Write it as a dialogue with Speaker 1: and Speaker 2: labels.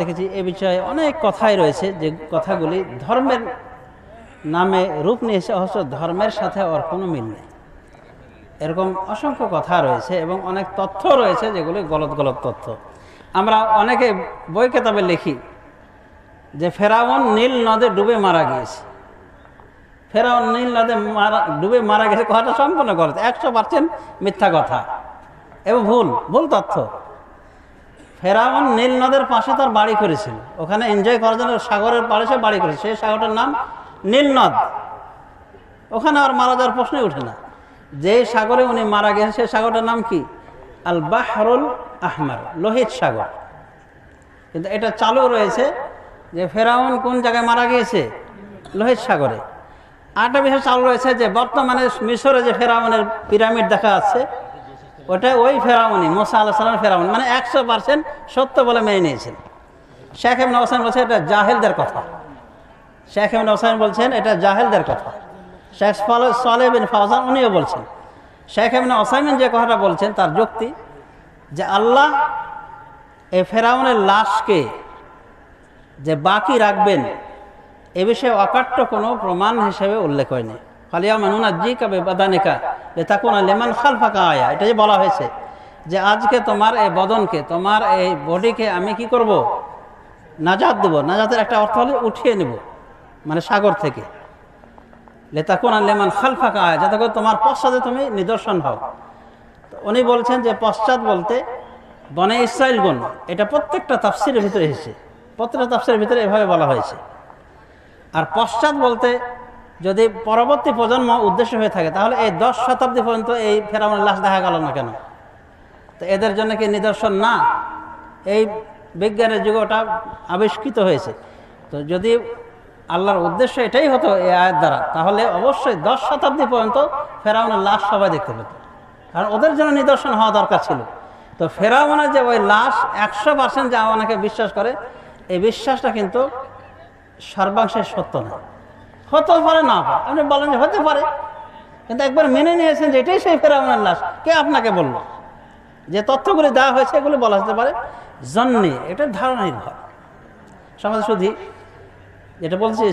Speaker 1: দেখেছি, এ বিষয়ে অনেক কথাই রয়েছে যে কথাগুলি ধর্মের নামে রূপ নিয়েছে অবশ্য ধর্মের সাথে ওর কোনো মিল নেই। এরকম অসংখ্য কথা রয়েছে এবং অনেক তথ্য রয়েছে যেগুলি গলত গলত তথ্য। আমরা অনেকে বই কেতাবে লিখি যে, ফেরাউন নীল নদে ডুবে মারা গিয়েছে। ফেরাউন নীল নদে মারা, ডুবে মারা গেছে কথাটা সম্পূর্ণ গলত, একশো পার্সেন্ট মিথ্যা কথা। এবং ভুল ভুল তথ্য। ফেরাউন নীল নদের পাশে তার বাড়ি করেছিল। ওখানে এনজয় করার জন্য সাগরের পাড়ে সে বাড়ি করেছে। সেই সাগরটার নাম নীল নদ। ওখানে আর মারা যাওয়ার প্রশ্নই ওঠে না। যে সাগরে উনি মারা গেছেন, সেই সাগরটার নাম কি? আল বাহরুল আহমার, লোহিত সাগর। কিন্তু এটা চালু রয়েছে যে ফেরাউন কোন জায়গায় মারা গিয়েছে? লোহিত সাগরে। আরেকটা বিষয় চালু রয়েছে যে বর্তমানে মিশরে যে ফেরাউনের পিরামিড দেখা যাচ্ছে ওটা ওই ফেরাউনি, মোসা আল্লাহ সালামের ফেরাউন। মানে একশো পার্সেন্ট সত্য বলে মেনে নিয়েছেন। শেখ এমন হোসেন বলছে এটা জাহেলদের কথা। শেখ এমন হোসেন বলছেন, এটা জাহেলদের কথা। শেখ সালে বিন ফাহসান উনিও বলছেন। শেখ এমন ওসাইমিন যে কথাটা বলছেন, তার যুক্তি যে আল্লাহ এ ফেরাউনের লাশকে যে বাকি রাখবেন, এ বিষয়ে অকাট্য কোনো প্রমাণ হিসেবে উল্লেখ হয়নি। ফালিয়া মানুনা জি কাবে বাদানিকা যে তাকুন লেমান খাল ফাঁকা আয়া এটা যে বলা হয়েছে যে আজকে তোমার এই বদনকে, তোমার এই বডিকে আমি কি করব? নাজাত দেবো। নাজাতের একটা অর্থ হলে উঠিয়ে নেব মানে সাগর থেকে। লেতাকুন লেমান খাল ফাঁকা আয়া যাতে করে তোমার পশ্চাতে তুমি নিদর্শন হও। উনি বলছেন যে পশ্চাৎ বলতে বনে ইসরায়েলগণ এটা প্রত্যেকটা তাফসিরের ভিতরে এসেছে। প্রত্যেকটা তাফসিরের ভিতরে এভাবে বলা হয়েছে। আর পশ্চাৎ বলতে যদি পরবর্তী প্রজন্ম উদ্দেশ্য হয়ে থাকে, তাহলে এই দশ শতাব্দী পর্যন্ত এই ফেরাউনের লাশ দেখা গেল না কেন? তো এদের জন্য কি নিদর্শন? না। এই বিজ্ঞানের যুগে ওটা আবিষ্কৃত হয়েছে। তো যদি আল্লাহর উদ্দেশ্য এটাই হতো এই আয়ের দ্বারা, তাহলে অবশ্যই দশ শতাব্দী পর্যন্ত ফেরাউনের লাশ সবাই দেখতে পেত। কারণ ওদের জন্য নিদর্শন হওয়া দরকার ছিল। তো ফেরাউনের যে ওই লাশ একশো পার্সেন্ট যা আমাকে বিশ্বাস করে, এই বিশ্বাসটা কিন্তু সর্বাংশে সত্য না। হতেও পারে না পারে আপনি বলেন যে হতে পারে। কিন্তু একবার মেনে নিয়েছেন যে এটাই সেই ফেরাউনের লাশ। কে আপনাকে বলল? যে তথ্যগুলি দেওয়া হয়েছে, এগুলি বলা যেতে পারে। জন্মে এটা ধারণা নির্ভর সমাজ শুধু যেটা বলছি